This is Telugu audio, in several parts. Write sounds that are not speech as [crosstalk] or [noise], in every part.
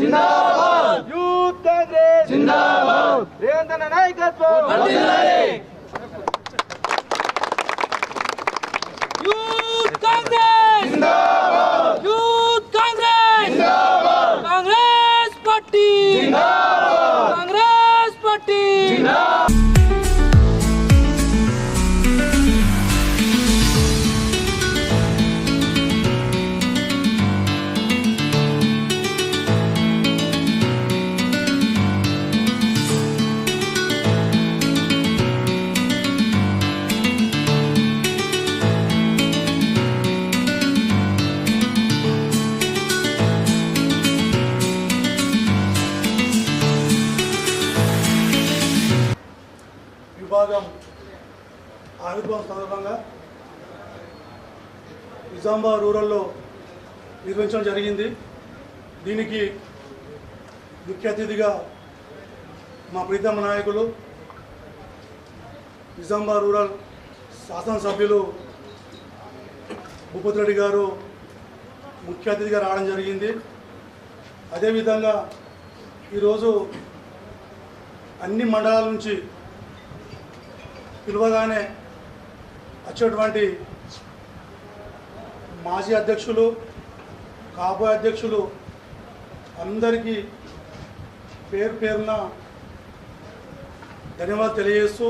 కాంగ్రెస్ జిందాబాద్ యూత్ కాంగ్రెస్ జిందాబాద్ రేవంత్ అన్న నాయకత్వం వర్ధిల్లాలి యూత్ కాంగ్రెస్ జిందాబాద్ యూత్ కాంగ్రెస్ జిందాబాద్ కాంగ్రెస్ పార్టీ జిందాబాద్ ఆవిర్భావం సందర్భంగా నిజామాబాద్ రూరల్లో నిర్వహించడం జరిగింది. దీనికి ముఖ్య అతిథిగా మా ప్రీతమ్మ నాయకులు నిజామాబాద్ రూరల్ శాసనసభ్యులు భూపతి రెడ్డి గారు ముఖ్య అతిథిగా రావడం జరిగింది. అదేవిధంగా ఈరోజు అన్ని మండలాల నుంచి పిలువగానే వచ్చేటువంటి మాజీ అధ్యక్షులు కాబోయే అధ్యక్షులు అందరికీ పేరు పేరున ధన్యవాదాలు తెలియజేస్తూ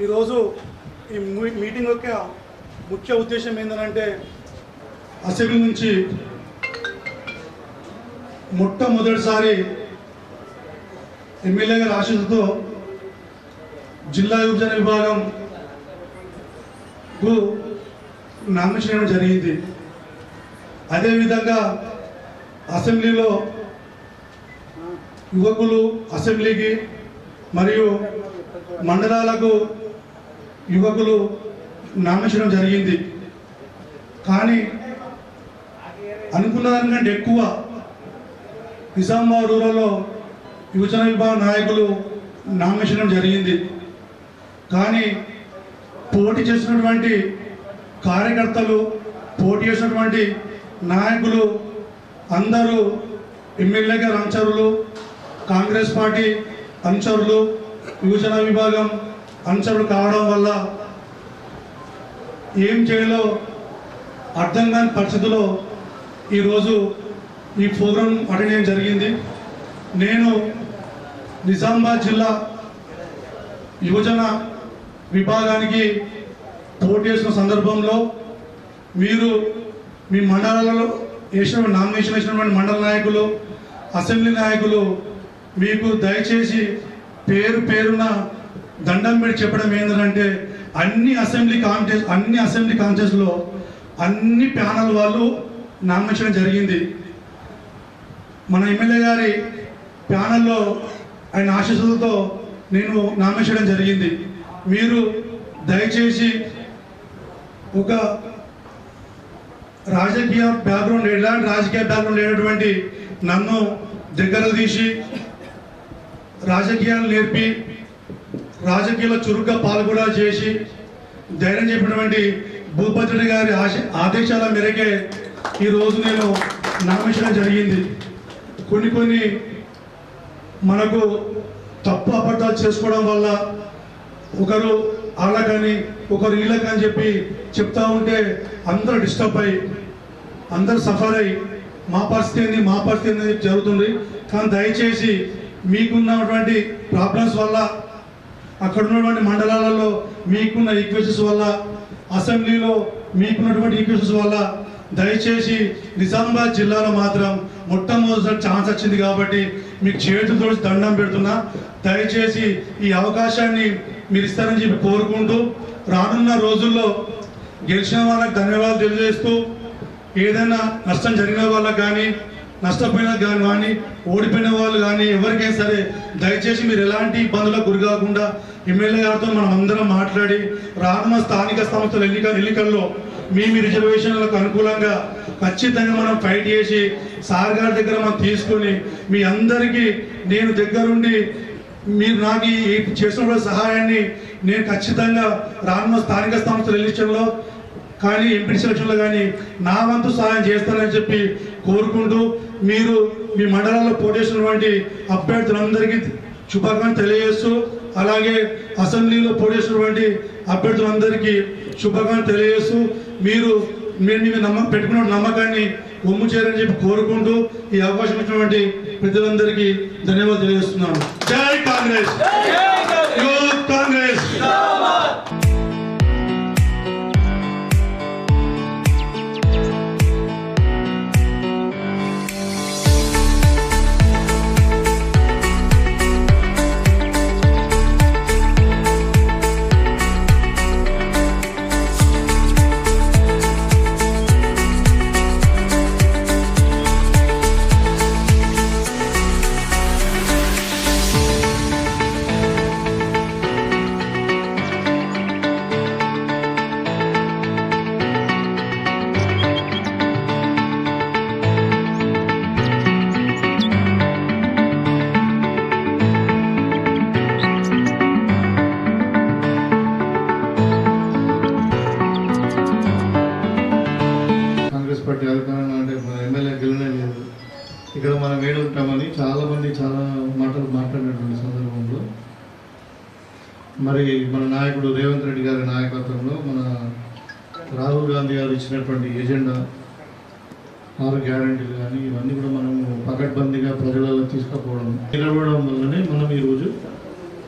ఈరోజు ఈ మీ- మీటింగ్ యొక్క ముఖ్య ఉద్దేశం ఏంటంటే అసెంబ్లీ నుంచి మొట్టమొదటిసారి ఎమ్మెల్యేగా గారి జిల్లా విభజన విభాగం కు నామినేషన్ చేయడం జరిగింది. అదేవిధంగా అసెంబ్లీలో యువకులు అసెంబ్లీకి మరియు మండలాలకు యువకులు నామించడం జరిగింది. కానీ అనుకున్న దానికంటే ఎక్కువ నిజామాబాద్ రూరల్లో యువజన విభాగ నాయకులు నామినేషన్ జరిగింది. కానీ పోటీ చేసినటువంటి కార్యకర్తలు పోటీ చేసినటువంటి నాయకులు అందరూ ఎమ్మెల్యే గారి అనుచరులు కాంగ్రెస్ పార్టీ అనుచరులు యువజన విభాగం అనుచరులు కావడం వల్ల ఏం చేయాలో అర్థం కాని పరిస్థితిలో ఈరోజు ఈ ప్రోగ్రాం అటెండ్ చేయడం జరిగింది. నేను నిజామాబాద్ జిల్లా యువజన విభాగానికి పోటీ చేసిన సందర్భంలో మీరు మీ మండలాలలో వేసిన నామినేషన్ వేసినటువంటి మండల నాయకులు అసెంబ్లీ నాయకులు మీకు దయచేసి పేరు పేరున దండం పెట్టి చెప్పడం ఏంటంటే అన్ని అసెంబ్లీ కాన్ఫెస్ అన్ని అసెంబ్లీ కాంటెస్ట్లో అన్ని ప్యానల్ వాళ్ళు నామినేషన్ జరిగింది. మన ఎమ్మెల్యే గారి ప్యానల్లో ఆయన ఆశీస్సులతో నేను నామినేషన్ జరిగింది. మీరు దయచేసి ఒక రాజకీయ బ్యాక్గ్రౌండ్ ఎలాంటి రాజకీయ బ్యాక్గ్రౌండ్ లేనటువంటి నన్ను దగ్గర తీసి రాజకీయాలు నేర్పి రాజకీయాల్లో చురుగ్గా పాల్గొన చేసి ధైర్యం చెప్పినటువంటి భూపతి గారి ఆశ ఆదేశాల మేరకే ఈరోజు నేను నామినేషన్ జరిగింది. కొన్ని కొన్ని మనకు తప్పు అబద్ధాలు చేసుకోవడం వల్ల ఒకరు వాళ్ళకని ఒకరు వీళ్ళకని చెప్పి చెప్తా ఉంటే అందరూ డిస్టర్బ్ అయ్యి అందరూ సఫర్ అయ్యి మా పరిస్థితి ఏంది మా పరిస్థితి ఏంది అని జరుగుతుంది. కానీ దయచేసి మీకున్నటువంటి ప్రాబ్లమ్స్ వల్ల అక్కడ ఉన్నటువంటి మండలాలలో మీకున్న ఈక్వేషన్స్ వల్ల అసెంబ్లీలో మీకున్నటువంటి ఈక్వేషన్స్ వల్ల దయచేసి నిజామాబాద్ జిల్లాలో మాత్రం మొట్టమొదటిసారి ఛాన్స్ వచ్చింది కాబట్టి మీకు చేతులతో దండం పెడుతున్నా. దయచేసి ఈ అవకాశాన్ని మీరు ఇస్తారని చెప్పి కోరుకుంటూ రానున్న రోజుల్లో గెలిచిన వాళ్ళకి ధన్యవాదాలు తెలియజేస్తూ ఏదైనా నష్టం జరిగిన వాళ్ళకి కానీ నష్టపోయిన కానీ కానీ ఓడిపోయిన వాళ్ళు కానీ ఎవరికైనా సరే దయచేసి మీరు ఎలాంటి ఇబ్బందులకు గురి కాకుండా ఎమ్మెల్యే గారితో మనం అందరం మాట్లాడి రానున్న స్థానిక సంస్థల ఎన్నిక ఎన్నికల్లో మీ మీ రిజర్వేషన్లకు అనుకూలంగా ఖచ్చితంగా మనం ఫైట్ చేసి సార్ గారి దగ్గర మనం తీసుకొని మీ అందరికీ నేను దగ్గరుండి మీరు నాకు ఈ చేసిన సహాయాన్ని నేను ఖచ్చితంగా రానున్న స్థానిక సంస్థల ఎలక్షన్లో కానీ ఎంపీ సెలక్షన్లో కానీ నా వంతు సహాయం చేస్తానని చెప్పి కోరుకుంటూ మీరు మీ మండలాల్లో పోటీసినటువంటి అభ్యర్థులందరికీ శుభాకాంక్షలు తెలియజేస్తూ అలాగే అసెంబ్లీలో పోటీసినటువంటి అభ్యర్థులందరికీ శుభాకాంక్షలు తెలియజేస్తూ మీరు మీరు మీ నమ్మ పెట్టుకున్న నమ్మకాన్ని ఒమ్ము చేయాలని చెప్పి కోరుకుంటూ ఈ అవకాశం ఇచ్చినటువంటి ప్రజలందరికీ ధన్యవాదాలు తెలియజేస్తున్నాను. జై కాంగ్రెస్! యూత్ కాంగ్రెస్! కారణం అంటే మన ఎమ్మెల్యే గెలనే లేదు. ఇక్కడ మనం ఏడు ఉంటామని చాలామంది చాలా మాటలు మాట్లాడినటువంటి సందర్భంలో మరి మన నాయకుడు రేవంత్ రెడ్డి గారి నాయకత్వంలో మన రాహుల్ గాంధీ గారు ఇచ్చినటువంటి ఎజెండా ఆరు గ్యారంటీలు కానీ ఇవన్నీ కూడా మనం పకడ్బందీగా ప్రజలలో తీసుకుపోవడం నిలబడడం వల్లనే మనం ఈరోజు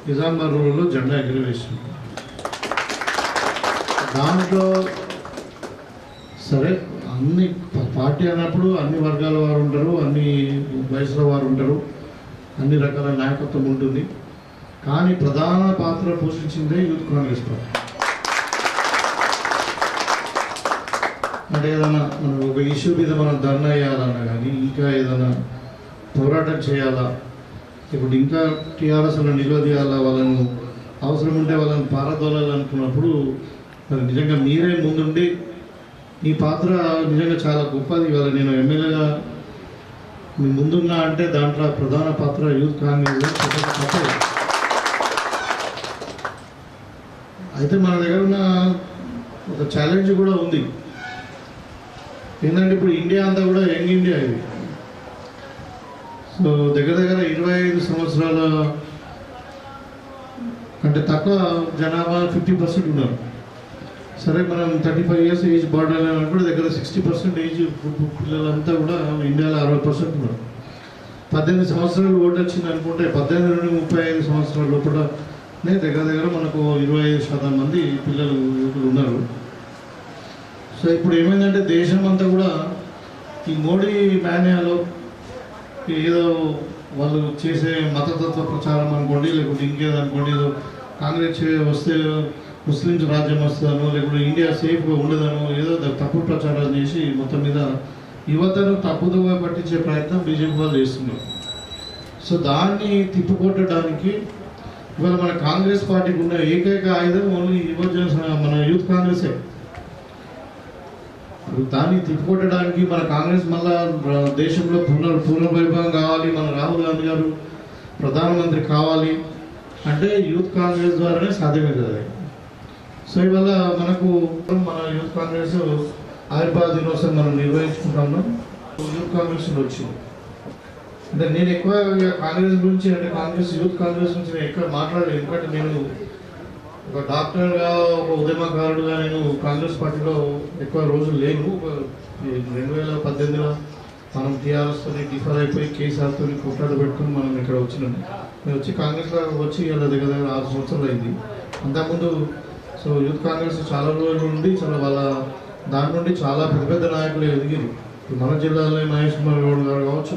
నిజామాబాద్ రోడ్లో జెండా ఎగిరవేస్తున్నాం. దాంట్లో సరే అన్ని పార్టీ అన్నప్పుడు అన్ని వర్గాల వారు ఉంటారు అన్ని వయసుల వారు ఉంటారు. అన్ని రకాల నాయకత్వం ఉంటుంది. కానీ ప్రధాన పాత్ర పోషించిందే యూత్ కాంగ్రెస్ పార్టీ. అంటే ఏదైనా మనం ఒక ఇష్యూ మీద మనం ధర్నా వేయాలన్నా కానీ ఇంకా ఏదైనా పోరాటం చేయాలా ఇప్పుడు ఇంకా టీఆర్ఎస్ నిలదీయాలా వాళ్ళను అవసరం ఉంటే వాళ్ళని పారదోలాలనుకున్నప్పుడు మరి నిజంగా మీరే ముందుండి ఈ పాత్ర నిజంగా చాలా గొప్పది. ఇవాళ నేను ఎమ్మెల్యేగా మీ ముందున్నా అంటే దాంట్లో ప్రధాన పాత్ర యూత్ కాంగ్రెస్ అయితే మన దగ్గర ఉన్న ఒక ఛాలెంజ్ కూడా ఉంది. ఏంటంటే ఇప్పుడు ఇండియా అంతా కూడా యంగ్ ఇండియా ఇది. సో దగ్గర దగ్గర ఇరవై ఐదు సంవత్సరాల కంటే తక్కువ జనాభా ఫిఫ్టీ పర్సెంట్ ఉన్నారు. సరే మనం thirty five years age border కూడా దగ్గర సిక్స్టీ పర్సెంట్ ఏజ్ పిల్లలంతా కూడా ఇండియాలో అరవై పర్సెంట్ ఉన్నారు. పద్దెనిమిది సంవత్సరాలు ఓటు వచ్చింది అనుకుంటే పద్దెనిమిది నుండి ముప్పై ఐదు సంవత్సరాల లోపలనే దగ్గర దగ్గర మనకు ఇరవై ఐదు శాతం మంది పిల్లలు యువకులు ఉన్నారు. సో ఇప్పుడు ఏమైందంటే దేశం అంతా కూడా ఈ మోడీ మేనియాలో ఏదో వాళ్ళు చేసే మతతత్వ ప్రచారం అనుకోండి లేకుంటే ఇంకేదనుకోండి ఏదో కాంగ్రెస్ వస్తే ముస్లింస్ రాజ్యం వస్తుందనో లేకుంటే ఇండియా సేఫ్గా ఉండదనో ఏదో తప్పు తప్పుడు ప్రచారాలు చేసి మొత్తం మీద యువతను తప్పుదోవ పట్టించే ప్రయత్నం బీజేపీ వాళ్ళు చేస్తున్నారు. సో దాన్ని తిప్పుకొట్టడానికి ఇవాళ మన కాంగ్రెస్ పార్టీకి ఉన్న ఏకైక ఆయుధం ఓన్లీ యువజన మన యూత్ కాంగ్రెసే. దాన్ని తిప్పుకొట్టడానికి మన కాంగ్రెస్ మళ్ళా దేశంలో పునర్ పునర్వైభవం కావాలి మన రాహుల్ గాంధీ గారు ప్రధానమంత్రి కావాలి అంటే యూత్ కాంగ్రెస్ ద్వారానే సాధ్యమవుతుంది. సో ఇవాళ మనకు మన యూత్ కాంగ్రెస్ ఆవిర్భావ దినోత్సవం మనం నిర్వహించుకుంటున్నాం యూత్ కాంగ్రెస్ వచ్చింది. అంటే నేను ఎక్కువ కాంగ్రెస్ గురించి అంటే కాంగ్రెస్ యూత్ కాంగ్రెస్ గురించి నేను ఎక్కువ మాట్లాడలేదు. ఎందుకంటే నేను ఒక డాక్టర్గా ఒక ఉద్యమకారుడుగా నేను కాంగ్రెస్ పార్టీలో ఎక్కువ రోజులు లేను. ఒక రెండు వేల పద్దెనిమిదిలో మనం టీఆర్ఎస్తో డిఫర్ అయిపోయి కేసీఆర్తో కొట్లాడు పెట్టుకుని మనం ఇక్కడ వచ్చినాం. నేను వచ్చి కాంగ్రెస్లో వచ్చి ఇలా దగ్గర దగ్గర ఆరు సంవత్సరాలు అయింది. అంతకుముందు సో యూత్ కాంగ్రెస్ చాలా రోజుల నుండి చాలా వాళ్ళ దాని నుండి చాలా పెద్ద పెద్ద నాయకులు ఎదిగారు. మన జిల్లాలో మహేష్ కుమార్ గౌడ్ గారు కావచ్చు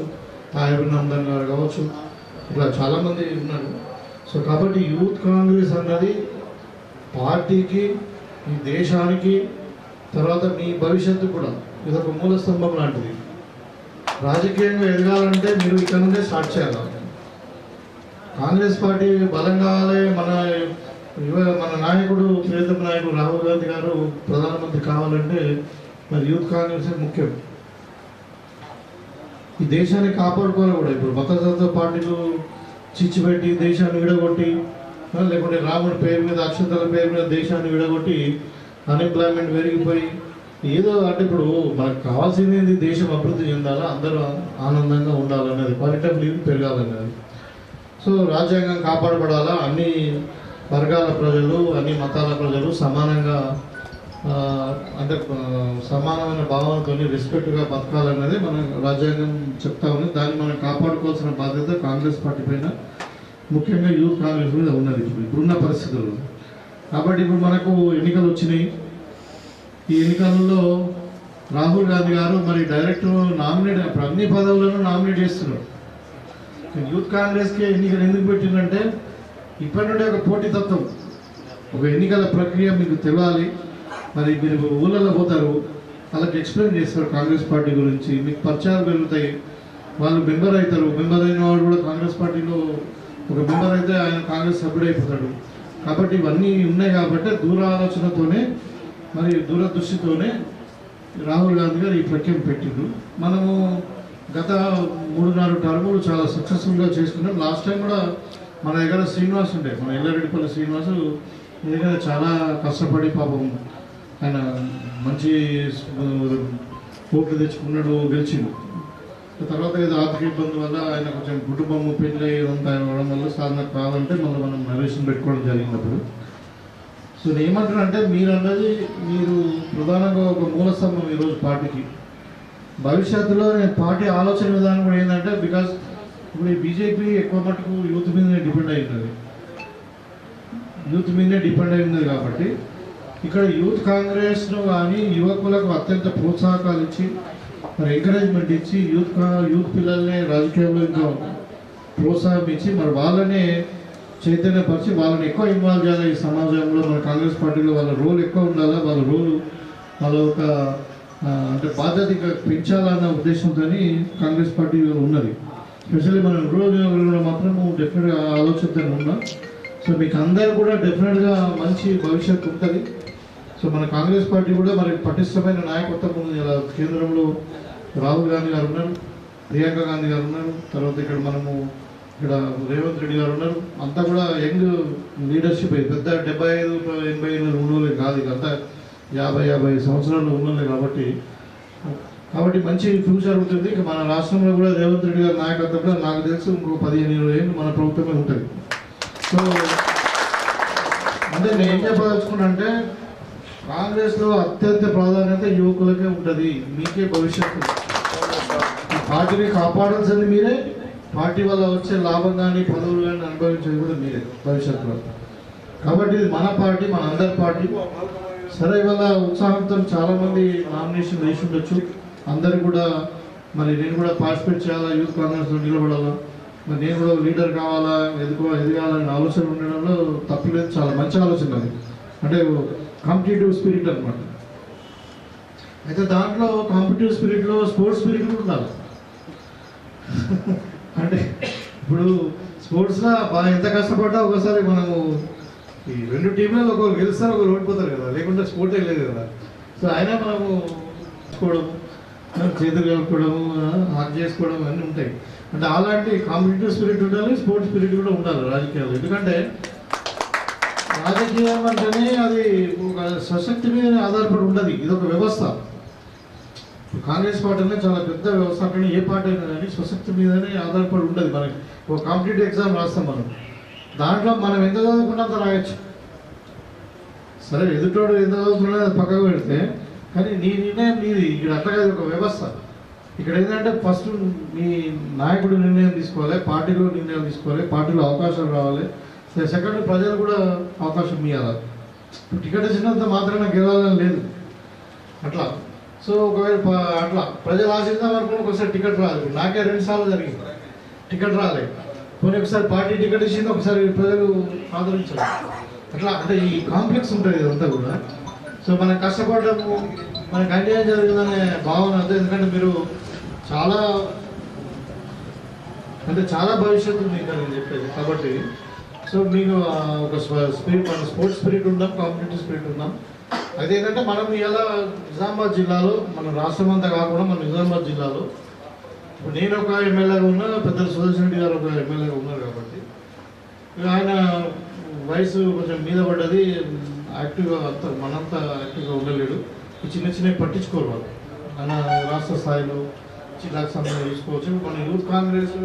తాయబ్ నందన్ గారు కావచ్చు ఇట్లా చాలామంది ఉన్నారు. సో కాబట్టి యూత్ కాంగ్రెస్ అన్నది పార్టీకి ఈ దేశానికి తర్వాత మీ భవిష్యత్తు కూడా ఇది ఒక మూల స్తంభం లాంటిది. రాజకీయంగా ఎదగాలంటే మీరు ఇక్కడ నుండే స్టార్ట్ చేయాలి. కాంగ్రెస్ పార్టీ బలం కావాలి మన మన నాయకుడు ప్రియతమ నాయకుడు రాహుల్ గాంధీ గారు ప్రధానమంత్రి కావాలంటే మరి యూత్ కాంగ్రెస్ ముఖ్యం. ఈ దేశాన్ని కాపాడుకోవాలి కూడా ఇప్పుడు. మతతత్వ పార్టీలు చిచ్చిపెట్టి దేశాన్ని విడగొట్టి లేకుంటే రాముడి పేరు మీద అక్షతల పేరు మీద దేశాన్ని విడగొట్టి అన్ఎంప్లాయ్మెంట్ పెరిగిపోయి ఏదో అంటే ఇప్పుడు మనకు కావాల్సింది దేశం అభివృద్ధి చెందాలా? అందరూ ఆనందంగా ఉండాలన్నది. క్వాలిటీ ఆఫ్ లీవ్ పెరగాలన్నది. సో రాజ్యాంగం కాపాడబడాలా? అన్ని వర్గాల ప్రజలు అన్ని మతాల ప్రజలు సమానంగా అంటే సమానమైన భావనతో రెస్పెక్ట్గా బతకాలన్నది మన రాజ్యాంగం చెప్తా ఉంది. దాన్ని మనం కాపాడుకోవాల్సిన బాధ్యత కాంగ్రెస్ పార్టీ పైన. ముఖ్యంగా యూత్ కాంగ్రెస్ మీద ఉన్నది ఇప్పుడున్న పరిస్థితుల్లో. కాబట్టి ఇప్పుడు మనకు ఎన్నికలు వచ్చినాయి. ఈ ఎన్నికల్లో రాహుల్ గాంధీ గారు మరి డైరెక్ట్ నామినేట్ అన్ని పదవులను నామినేట్ చేస్తున్నారు. యూత్ కాంగ్రెస్కి ఎన్నికలు ఎందుకు పెట్టిందంటే ఇప్పటి నుండి ఒక పోటీతత్వం ఒక ఎన్నికల ప్రక్రియ మీకు తెలియాలి మరి మీరు ఊళ్ళలో పోతారు. వాళ్ళకి ఎక్స్ప్లెయిన్ చేస్తారు కాంగ్రెస్ పార్టీ గురించి. మీకు పరిచయాలు పెరుగుతాయి. వాళ్ళు మెంబర్ అవుతారు. మెంబర్ అయిన వాడు కూడా కాంగ్రెస్ పార్టీలో ఒక మెంబర్ అయితే ఆయన కాంగ్రెస్ సభ్యుడైపోతాడు. అయిపోతాడు కాబట్టి ఇవన్నీ ఉన్నాయి కాబట్టి దూర ఆలోచనతోనే మరి దూరదృష్టితోనే రాహుల్ గాంధీ గారు ఈ ప్రఖ్యం పెట్టిండు. మనము గత మూడున్నర టర్ములు చాలా సక్సెస్ఫుల్గా చేసుకున్నాం. లాస్ట్ టైం కూడా మన దగ్గర శ్రీనివాస్ ఉండే మన ఎల్లారెడ్డిపల్లి శ్రీనివాసు మీ దగ్గర చాలా కష్టపడి పాపం ఆయన మంచి ఓట్లు తెచ్చుకున్నాడు గెలిచిండు. తర్వాత ఏదో ఆర్థిక ఇబ్బంది వల్ల ఆయన కొంచెం కుటుంబం పెళ్ళి ఇదంతా ఇవ్వడం వల్ల సాధన కావాలంటే మళ్ళీ మనం నరేషన్ పెట్టుకోవడం జరిగినప్పుడు సో నేనేమంటున్నా అంటే మీరు అన్నది మీరు ప్రధానంగా ఒక మూల స్తంభం ఈరోజు పార్టీకి. భవిష్యత్తులో నేను పార్టీ ఆలోచన విధానం కూడా ఏంటంటే బికాస్ ఇప్పుడు ఈ బీజేపీ ఎక్కువ మటుకు యూత్ మీదనే డిపెండ్ అయి ఉన్నది యూత్ మీదనే డిపెండ్ అయి ఉన్నది కాబట్టి ఇక్కడ యూత్ కాంగ్రెస్ను కానీ యువకులకు అత్యంత ప్రోత్సాహకాలు ఇచ్చి మరి ఎంకరేజ్మెంట్ ఇచ్చి యూత్ కా- యూత్ పిల్లల్ని రాజకీయాల్లో ఇంకా ప్రోత్సాహం ఇచ్చి మరి వాళ్ళనే చైతన్యపరిచి వాళ్ళని ఎక్కువ ఇన్వాల్వ్ చేయాలి ఈ సమాజంలో. మన కాంగ్రెస్ పార్టీలో వాళ్ళ రోల్ ఎక్కువ ఉండాలా వాళ్ళ రోల్ వాళ్ళ ఒక అంటే బాధ్యత పెంచాలన్న ఉద్దేశంతో కాంగ్రెస్ పార్టీ ఉన్నది. స్పెషల్లీ మన రూరల్ నియోజకవర్గంలో మాత్రం డెఫినెట్గా ఆలోచనతో ఉన్నాం. సో మీకు అందరు కూడా డెఫినెట్గా మంచి భవిష్యత్తు ఉంటుంది. సో మన కాంగ్రెస్ పార్టీ కూడా మరి పటిష్టమైన నాయకత్వం ఉంది. ఇలా కేంద్రంలో రాహుల్ గాంధీ గారు ఉన్నారు ప్రియాంక గాంధీ గారు ఉన్నారు తర్వాత ఇక్కడ మనము ఇక్కడ రేవంత్ రెడ్డి గారు ఉన్నారు. అంతా కూడా యంగ్ లీడర్షిప్ పెద్ద డెబ్బై ఐదు ఎనభై ఏళ్ళు ఉన్నోళ్ళే కాదు. ఇక అంతా యాభై యాభై సంవత్సరాలు ఉన్నోళ్ళే కాబట్టి కాబట్టి మంచి ఫ్యూచర్ ఉంటుంది ఇక మన రాష్ట్రంలో కూడా రేవంత్ రెడ్డి గారి నాయకత్వంలో నాకు తెలిసి ఇంకో పదిహేను ఇరవై ఏళ్ళు మన ప్రభుత్వమే ఉంటుంది. సో అంటే నేను ఏం చెప్పదలుచుకున్నా అంటే కాంగ్రెస్లో అత్యంత ప్రాధాన్యత యువకులకే ఉంటుంది. మీకే భవిష్యత్తు. పార్టీని కాపాడాల్సింది మీరే. పార్టీ వల్ల వచ్చే లాభం కానీ పదవులు కానీ అనుభవించేది కూడా మీరే భవిష్యత్తులో. కాబట్టి ఇది మన పార్టీ మన అందరి పార్టీ. సరే ఇవాళ ఉత్సాహంతో చాలామంది నామినేషన్ వేసి ఉండొచ్చు. అందరు కూడా మరి నేను కూడా పార్టిసిపేట్ చేయాలా? యూత్ కాంగ్రెస్లో నిలబడాలా? మరి నేను కూడా లీడర్ కావాలా? ఎదుకో ఎదగాలనే ఆలోచన ఉండడంలో తప్పులేదు చాలా మంచి ఆలోచన అది. అంటే కాంపిటేటివ్ స్పిరిట్ అనమాట అయితే దాంట్లో కాంపిటేటివ్ స్పిరిట్లో స్పోర్ట్స్ స్పిరిట్ కూడా ఉండాలి. [laughs] అంటే ఇప్పుడు స్పోర్ట్స్లో బాగా ఎంత కష్టపడ్డా ఒకసారి మనము ఈ రెండు టీంలలో ఒకరు గెలుస్తారు ఒకరు ఓడిపోతారు కదా. లేకుంటే స్పోర్టే లేదు కదా. సో అయినా మనము చూడము చేతులు కలుపుకోవడము హాక్ చేసుకోవడం అన్నీ ఉంటాయి. అంటే అలాంటి కాంపిటేటివ్ స్పిరిట్ ఉండాలి స్పోర్ట్స్ స్పిరిట్ కూడా ఉండాలి రాజకీయాలు ఎందుకంటే రాజకీయం అంటేనే అది ఒక సశక్తి మీద ఆధారపడి ఉండదు. ఇది ఒక వ్యవస్థ. కాంగ్రెస్ పార్టీ అనేది చాలా పెద్ద వ్యవస్థ అంటే ఏ పార్టీ అయినా కానీ స్వశక్తి మీదనే ఆధారపడి ఉండదు. మనకి ఒక కాంపిటేటివ్ ఎగ్జామ్ రాస్తాం మనం. దాంట్లో మనం ఎంత చదువుకున్నా అంత రాయొచ్చు. సరే ఎదుటోడు ఎంత చదువుకున్నా పక్కకు పెడితే కానీ నీ నిర్ణయం నీది. ఇక్కడ అట్లా కాదు ఒక వ్యవస్థ. ఇక్కడ ఏంటంటే ఫస్ట్ మీ నాయకుడు నిర్ణయం తీసుకోవాలి పార్టీలో నిర్ణయం తీసుకోవాలి పార్టీలో అవకాశాలు రావాలి. సెకండ్ ప్రజలు కూడా అవకాశం ఇవ్వాలి ఇప్పుడు టికెట్ ఇచ్చినంత మాత్రాన గెలవాలని లేదు. అట్లా. సో ఒకవేళ అట్లా. ప్రజలు ఆశిద్దాం వరకు ఒకసారి టికెట్ రాదు నాకే రెండు సార్లు జరిగింది. టికెట్ రాలేదు పోనీ ఒకసారి పార్టీ టికెట్ ఇచ్చింది ఒకసారి ప్రజలు ఆదరించారు అట్లా. అంటే ఈ కాంప్లెక్స్ ఉంటుంది ఇదంతా కూడా. సో మనం కష్టపడము మనకు అన్యాయం జరిగిందనే భావన అంతే ఎందుకంటే మీరు చాలా అంటే చాలా భవిష్యత్తు ఉంది ఇంకా నేను చెప్పేది. కాబట్టి సో మీకు ఒక స్పిరిట్ మన స్పోర్ట్స్ స్పిరిట్ ఉందాం కాంపిటేటివ్ స్పిరిట్ ఉందాం. అది ఏంటంటే మనం ఇలా నిజామాబాద్ జిల్లాలో మన రాష్ట్రం అంతా కాకుండా మన నిజామాబాద్ జిల్లాలో ఇప్పుడు నేను ఒక ఎమ్మెల్యేగా ఉన్నా పెద్ద సుదర్శన్ రెడ్డి గారు ఒక ఎమ్మెల్యేగా ఉన్నారు కాబట్టి ఆయన వయసు కొంచెం మీద పడ్డది యాక్టివ్గా అంత మనంత యాక్టివ్గా ఉండలేడు. ఈ చిన్న చిన్నవి పట్టించుకోరు వాళ్ళు. మన రాష్ట్ర స్థాయిలో జిల్లాకు సంబంధించి చూసుకోవచ్చు మన యూత్ కాంగ్రెస్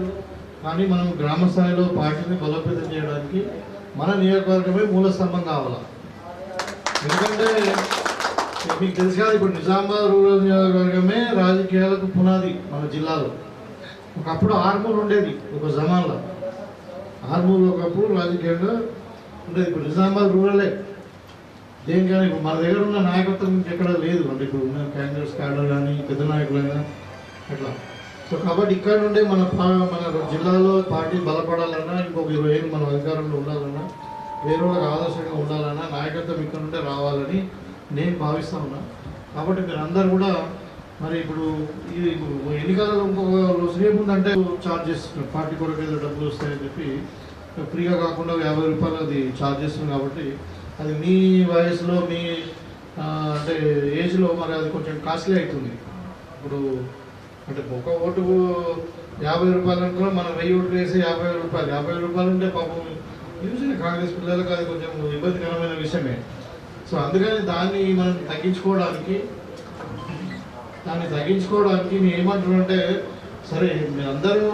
కానీ మనం గ్రామ స్థాయిలో పార్టీని బలోపేతం చేయడానికి మన నియోజకవర్గమే మూల స్తంభం కావాలి? ఎందుకంటే మీకు తెలుసు కాదు ఇప్పుడు నిజామాబాద్ రూరల్ నియోజకవర్గమే రాజకీయాలకు పునాది మన జిల్లాలో. ఒకప్పుడు ఆర్మూర్ ఉండేది ఒక జమాన్లో ఆర్మూర్ ఒకప్పుడు రాజకీయంగా ఉండేది. ఇప్పుడు నిజామాబాద్ రూరలే. దేనికైనా ఇప్పుడు మన దగ్గర ఉన్న నాయకత్వం ఎక్కడ లేదు. అంటే ఇప్పుడు ఉన్న కాంగ్రెస్ క్యాడర్ కానీ పెద్ద నాయకులైనా అట్లా. సో కాబట్టి ఇక్కడ నుండే మన పా- మన జిల్లాలో పార్టీ బలపడాలన్నా ఇంకొక ఇరవై ఏళ్ళు మన అధికారంలో ఉండాలన్నా వేరే వాళ్ళకి ఆదర్శంగా ఉండాలన్నా నాయకత్వం ఇక్కడ నుండే రావాలని నేను భావిస్తా ఉన్నా. కాబట్టి మీరందరూ అందరు కూడా మరి ఇప్పుడు ఇది ఎన్నికలలో ఇంకొక రోజు ఏముందంటే ఛార్జ్ చేస్తున్నారు. పార్టీ కొరకు ఏదో డబ్బులు వస్తాయని చెప్పి ఫ్రీగా కాకుండా యాభై రూపాయలు అది చార్జ్ చేస్తుంది కాబట్టి అది మీ వయసులో మీ అంటే ఏజ్లో మరి అది కొంచెం కాస్ట్లీ అవుతుంది. ఇప్పుడు అంటే ఒక ఓటు యాభై రూపాయలు అనుకున్నా మనం వెయ్యి ఓట్లు వేసి యాభై రూపాయలు యాభై రూపాయలు ఉంటే పాపం యూజువల్లీ కాంగ్రెస్ పిల్లలకు అది కొంచెం ఇబ్బందికరమైన విషయమే. సో అందుకని దాన్ని మనం తగ్గించుకోవడానికి దాన్ని తగ్గించుకోవడానికి నేను ఏమంటున్నానంటే సరే మీరందరూ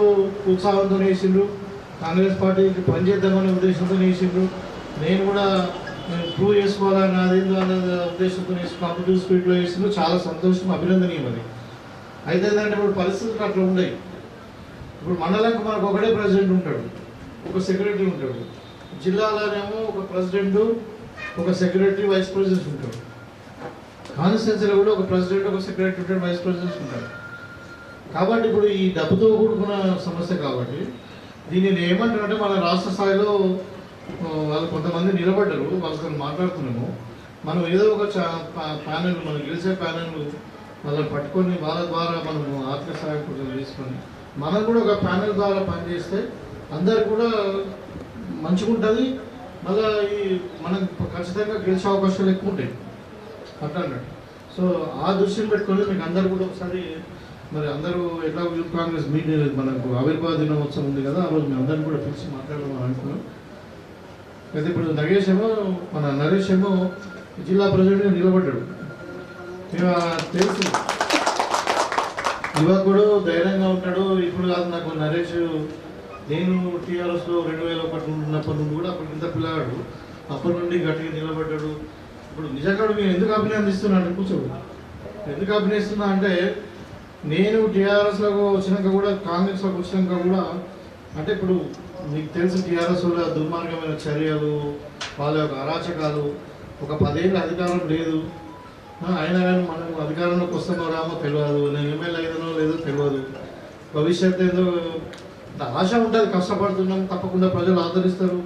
ఉత్సాహంతో వేసిండ్రు కాంగ్రెస్ పార్టీకి పనిచేద్దామనే ఉద్దేశంతో వేసిండ్రు నేను కూడా ప్రూవ్ చేసుకోవాలని అదేందో అనే ఉద్దేశంతో వేసి స్పీడ్లో వేసిండ్రు చాలా సంతోషం అభినందనీయం అది. అయితే ఏంటంటే ఇప్పుడు పరిస్థితులు అట్లా ఉన్నాయి. ఇప్పుడు మండలానికి మనకు ఒకటే ప్రెసిడెంట్ ఉంటాడు ఒక సెక్రటరీ ఉంటాడు. జిల్లాలోనేమో ఒక ప్రెసిడెంట్ ఒక సెక్రటరీ వైస్ ప్రెసిడెంట్ ఉంటాడు. కాన్స్టిట్యున్సీలో కూడా ఒక ప్రెసిడెంట్ ఒక సెక్రటరీ ఉంటాడు వైస్ ప్రెసిడెంట్ ఉంటాడు. కాబట్టి ఇప్పుడు ఈ డబ్బుతో కూడుకున్న సమస్య కాబట్టి దీన్ని నేను ఏమంటానంటే మన రాష్ట్ర స్థాయిలో వాళ్ళు కొంతమంది నిలబడ్డారు వాళ్ళతో మాట్లాడుతున్నాము. మనం ఏదో ఒక ప్యానెల్ మనం గెలిచే ప్యానెల్ వాళ్ళని పట్టుకొని వాళ్ళ ద్వారా మనము ఆర్థిక సహాయం తీసుకొని మనం కూడా ఒక ప్యానెల్ ద్వారా పనిచేస్తే అందరు కూడా మంచిగా ఉంటుంది. మళ్ళీ ఈ మనం ఖచ్చితంగా గెలిచే అవకాశాలు ఎక్కువ ఉంటాయి. అట్లా సో ఆ దృష్టిని పెట్టుకొని మీకు అందరు కూడా ఒకసారి మరి అందరూ ఎట్లా యూత్ కాంగ్రెస్ మీటింగ్ మనకు ఆవిర్భావ దినోత్సవం ఉంది కదా ఆ రోజు మేము అందరిని కూడా పిలిచి మాట్లాడదాం అనుకున్నాం. అయితే ఇప్పుడు నగేష్ ఏమో మన నరేష్ ఏమో జిల్లా ప్రెసిడెంట్గా నిలబడ్డాడు. మేము తెలుసు. యువకుడు ధైర్యంగా ఉంటాడు ఇప్పుడు కాదు నాకు నరేష్ నేను టీఆర్ఎస్లో రెండు వేల ఒకటి ఉన్నప్పటి నుండి కూడా అప్పుడు ఇంత పిల్లగాడు. అప్పటి నుండి గట్టిగా నిలబడ్డాడు. ఇప్పుడు నిజంగా మేము ఎందుకు అభినందిస్తున్నాను కూర్చోడు ఎందుకు అభినయిస్తున్నా అంటే నేను టీఆర్ఎస్లోకి వచ్చినాక కూడా కాంగ్రెస్లోకి వచ్చినాక కూడా అంటే ఇప్పుడు మీకు తెలుసు టీఆర్ఎస్ దుర్మార్గమైన చర్యలు వాళ్ళ యొక్క అరాచకాలు. ఒక పదేళ్ళ అధికారం లేదు. అయినా కానీ మనం అధికారంలోకి వస్తామో రామో తెలియదు నేను ఎమ్మెల్యే అయినో లేదో తెలియదు భవిష్యత్తు ఏదో ఆశ ఉంటుంది కష్టపడుతున్నాం తప్పకుండా ప్రజలు ఆదరిస్తారు.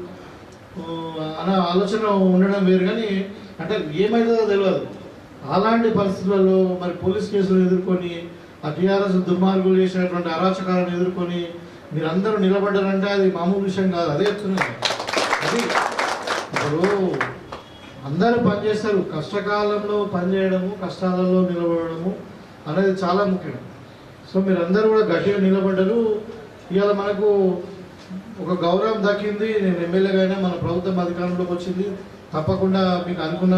అనే ఆలోచన ఉండడం వేరు కానీ అంటే ఏమవుతుందో తెలియదు అలాంటి పరిస్థితులలో మరి పోలీస్ కేసులు ఎదుర్కొని ఆ టీఆర్ఎస్ దుర్మార్గులు చేసినటువంటి అరాచకాలను ఎదుర్కొని మీరందరూ నిలబడ్డారంటే అది మామూలు విషయం కాదు. అదే చెప్తున్నాను. అది ఇప్పుడు అందరూ పనిచేస్తారు. కష్టకాలంలో పనిచేయడము కష్టాలలో నిలబడము అనేది చాలా ముఖ్యం. సో మీరు అందరూ కూడా గట్టిగా నిలబడ్డారు. ఇవాళ మనకు ఒక గౌరవం దక్కింది. నేను ఎమ్మెల్యేగా అయినా మన ప్రభుత్వం అధికారంలోకి వచ్చింది. తప్పకుండా మీకు అనుకున్న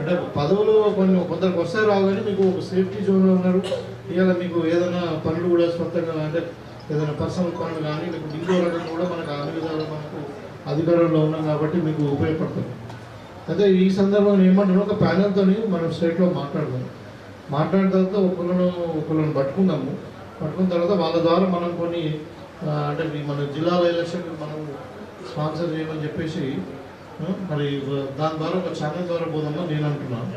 అంటే పదవులు కొన్ని కొందరికి వస్తాయి రావు కానీ మీకు ఒక సేఫ్టీ జోన్లో ఉన్నారు. ఇవాళ మీకు ఏదైనా పనులు కూడా స్వంతంగా అంటే ఏదైనా పర్సనల్ పనులు కానీ మీకు ఇంకో రకంగా కూడా మనకు అన్ని విధాలు మనకు అధికారంలో ఉన్నాం కాబట్టి మీకు ఉపయోగపడుతుంది. అదే ఈ సందర్భంలో ఏమంటారు ఒక ప్యానల్తో మనం స్టేట్లో మాట్లాడదాం. మాట్లాడిన తర్వాత ఒకళ్ళను ఒకళ్ళని పట్టుకుందాము. పట్టుకున్న తర్వాత వాళ్ళ ద్వారా మనం కొన్ని అంటే మన జిల్లాల ఎలక్షన్ మనం స్పాన్సర్ చేయమని చెప్పేసి మరి దాని ద్వారా ఒక ఛానల్ ద్వారా పోదామని నేను అంటున్నాను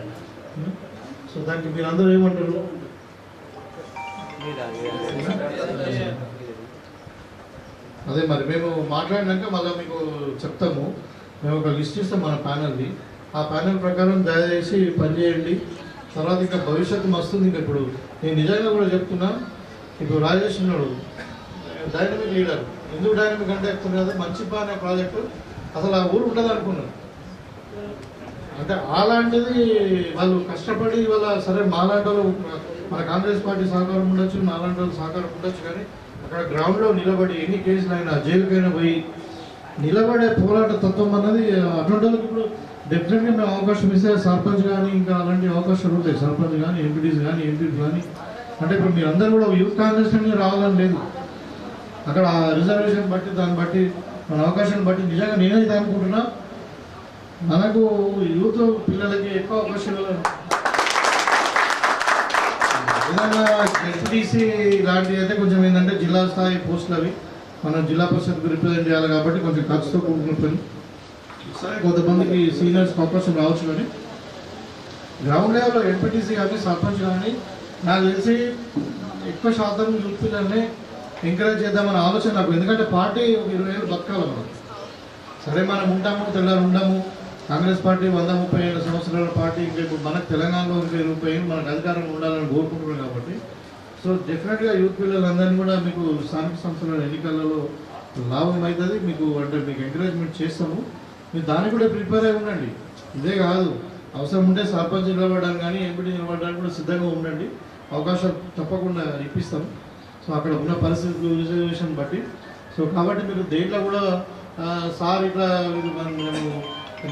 సో దానికి మీరు? అందరూ ఏమంటారు అదే మరి మేము మాట్లాడినాక మళ్ళీ మీకు చెప్తాము. మేము ఒక లిస్ట్ ఇస్తాం మన ప్యానల్ది ఆ ప్యానల్ ప్రకారం దయచేసి పనిచేయండి తర్వాత ఇంకా భవిష్యత్తు మస్తుంది. ఇంకా ఇప్పుడు నేను నిజంగా కూడా చెప్తున్నా ఇప్పుడు రాజేష్ ఉన్నాడు. డైనమిక్ లీడర్ ఎందుకు డైనమిక్ అంటే చెప్తున్నా కదా మంచిపా అనే ప్రాజెక్టు అసలు ఆ ఊరు ఉండదు అనుకున్నాను. అంటే అలాంటిది వాళ్ళు కష్టపడి వాళ్ళ సరే మాలాంటి వాళ్ళు మన కాంగ్రెస్ పార్టీ సహకారం ఉండొచ్చు మాలాంటి వాళ్ళు సహకారం ఉండొచ్చు కానీ అక్కడ గ్రౌండ్లో నిలబడి ఎన్ని కేసులు అయినా జైలుకైనా పోయి నిలబడే పోరాట తత్వం అన్నది అటువంటి వాళ్ళకి ఇప్పుడు డెఫినెట్గా మేము అవకాశం ఇస్తే సర్పంచ్ కానీ ఇంకా అలాంటి అవకాశాలు ఉంటాయి. సర్పంచ్ కానీ ఎంపీటీస్ కానీ ఎంపీస్ కానీ అంటే ఇప్పుడు మీరు అందరూ కూడా యూత్ కాంగ్రెస్ నుండి రావాలని లేదు. అక్కడ ఆ రిజర్వేషన్ బట్టి దాన్ని బట్టి మన అవకాశాన్ని బట్టి నిజంగా నేనైతే అనుకుంటున్నా మనకు యూత్ పిల్లలకి ఎక్కువ అవకాశం ఇవ్వాలి ఏదైనా ఇలాంటివి అయితే కొంచెం ఏంటంటే జిల్లా స్థాయి పోస్టులు అవి. మనం జిల్లా పరిషత్కు రిప్రజెంట్ చేయాలి కాబట్టి కొంచెం ఖర్చుతో కూడుకున్న పని. సరే కొంతమందికి సీనియర్స్ అవకాశం రావచ్చు కానీ గ్రౌండ్ లెవెల్లో ఎంపీటీసీ కానీ సర్పంచ్ కానీ నాకు తెలిసి ఎక్కువ శాతం యూత్ పిల్లల్ని ఎంకరేజ్ చేద్దామని ఆలోచన నాకు. ఎందుకంటే పార్టీ ఒక ఇరవై ఏళ్ళు బతకాలి మనం సరే మనం ఉంటాము తెల్లారు ఉండము కాంగ్రెస్ పార్టీ వంద ముప్పై ఏళ్ళ సంవత్సరాల పార్టీ ఇంకా ఇప్పుడు మనకు తెలంగాణలో ఇంకా ఇరవై ఏళ్ళు మనకు అధికారం ఉండాలని కోరుకుంటున్నాం కాబట్టి. సో డెఫినెట్గా యూత్ పిల్లలందరినీ కూడా మీకు స్థానిక సంస్థల ఎన్నికలలో లాభం అవుతుంది. మీకు అంటే మీకు ఎంకరేజ్మెంట్ చేస్తాము. మీరు దానికి కూడా ప్రిపేర్ అయి ఉండండి. ఇదే కాదు. అవసరం ఉంటే సర్పంచ్ నిలబడడానికి కానీ ఎంపీ నిలబడడానికి కూడా సిద్ధంగా ఉండండి. అవకాశం తప్పకుండా ఇప్పిస్తాం సో అక్కడ ఉన్న పరిస్థితులు రిజర్వేషన్ బట్టి. సో కాబట్టి మీరు దేంట్లో కూడా సార్ ఇట్లా మనం మేము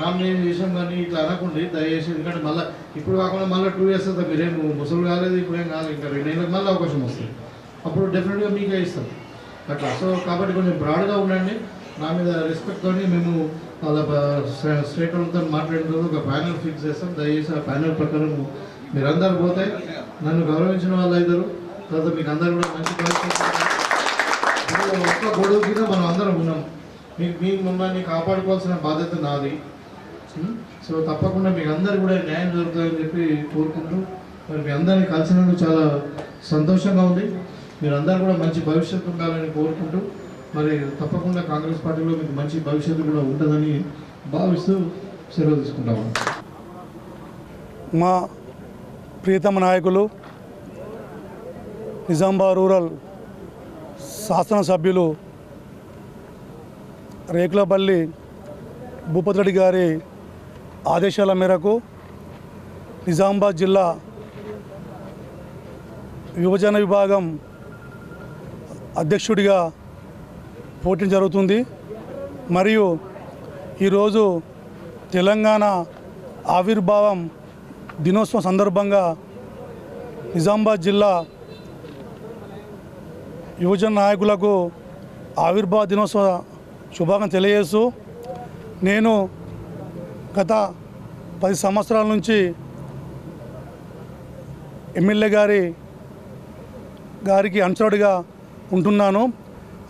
నామినేషన్ చేసాం కానీ ఇట్లా అనకండి దయచేసి ఎందుకంటే మళ్ళీ ఇప్పుడు కాకుండా మళ్ళీ టూ ఇయర్స్ అవుతుంది మీరేం ముసలు కాలేదు ఇప్పుడేం కాదు ఇంకా రెండేళ్ళకి మళ్ళీ అవకాశం వస్తుంది. అప్పుడు డెఫినెట్గా మీకే ఇస్తాం. అట్లా. సో కాబట్టి కొంచెం బ్రాడ్గా ఉండండి. నా మీద రెస్పెక్ట్తో మేము వాళ్ళ స్టేట్ వాళ్ళతో మాట్లాడిన ఒక ప్యానల్ ఫిక్స్ చేస్తాం. దయచేసి ఆ ప్యానల్ ప్రకారం మీరందరూ పోతే నన్ను గౌరవించిన వాళ్ళు అవుతారు తర్వాత మీకు అందరూ కూడా మంచి ఒక్క గొడవ కింద మనం అందరం ఉన్నాం. మీకు మీ మమ్మల్ని కాపాడుకోవాల్సిన బాధ్యత నాది. సో తప్పకుండా మీకు అందరు కూడా న్యాయం జరుగుతుందని చెప్పి కోరుకుంటూ మరి మీ అందరినీ కలిసినందుకు చాలా సంతోషంగా ఉంది. మీరు అందరూ కూడా మంచి భవిష్యత్తు ఉండాలని కోరుకుంటూ మరి తప్పకుండా కాంగ్రెస్ పార్టీలో మీకు మంచి భవిష్యత్తు కూడా ఉంటుందని భావిస్తూ సెలవు తీసుకుంటాము మా ప్రియతమ నాయకులు నిజాంబా రూరల్ శాసనసభ్యులు రేకులపల్లి భూపతి రెడ్డి గారి ఆదేశాల మేరకు నిజామాబాద్ జిల్లా యువజన విభాగం అధ్యక్షుడిగా పోటీ జరుగుతుంది. మరియు ఈరోజు తెలంగాణ ఆవిర్భావం దినోత్సవం సందర్భంగా నిజామాబాద్ జిల్లా యువజన నాయకులకు ఆవిర్భావ దినోత్సవ శుభాకాంక్షలు తెలియజేస్తూ నేను గత పది సంవత్సరాల నుంచి ఎమ్మెల్యే గారి గారికి అనుచరుడిగా ఉంటున్నాను.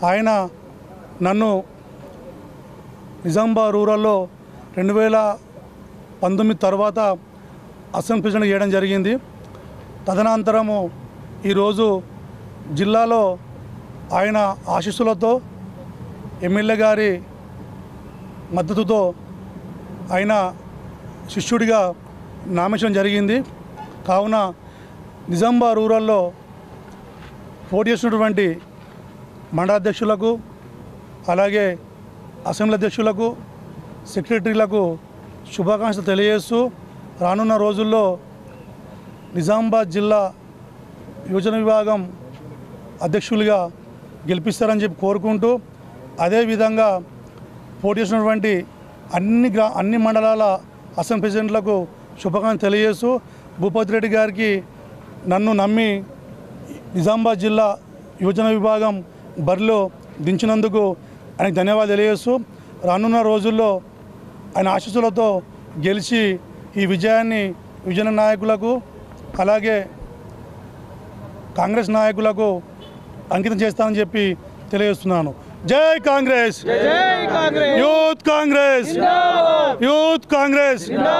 ఆయన నన్ను నిజామాబాద్ రూరల్లో రెండు వేల పంతొమ్మిది తర్వాత అసెంబ్లీ ప్రెసిడెంట్ చేయడం జరిగింది. తదనంతరము ఈరోజు జిల్లాలో ఆయన ఆశీస్సులతో ఎమ్మెల్యే గారి మద్దతుతో ఆయన శిష్యుడిగా నామినేషన్ జరిగింది. కావున నిజాంబా రూరల్లో పోటీ చేసినటువంటి మండలాధ్యక్షులకు అలాగే అసెంబ్లీ అధ్యక్షులకు సెక్రటరీలకు శుభాకాంక్షలు తెలియజేస్తూ రానున్న రోజుల్లో నిజామాబాద్ జిల్లా యువజన విభాగం అధ్యక్షులుగా గెలిపిస్తారని చెప్పి కోరుకుంటూ అదేవిధంగా పోటీ చేసినటువంటి అన్ని గ్రా అన్ని మండలాల అసెంబ్లీ ప్రెసిడెంట్లకు శుభాకాంక్షలు తెలియజేస్తూ భూపతి రెడ్డి గారికి నన్ను నమ్మి నిజామాబాద్ జిల్లా యువజన విభాగం బరిలో దించినందుకు ఆయనకు ధన్యవాదాలు తెలియజేస్తూ రానున్న రోజుల్లో ఆయన ఆశీస్సులతో గెలిచి ఈ విజయాన్ని విజయ నాయకులకు అలాగే కాంగ్రెస్ నాయకులకు అంకితం చేస్తానని చెప్పి తెలియజేస్తున్నాను. జై కాంగ్రెస్ జై కాంగ్రెస్ యూత్ కాంగ్రెస్ యూత్ కాంగ్రెస్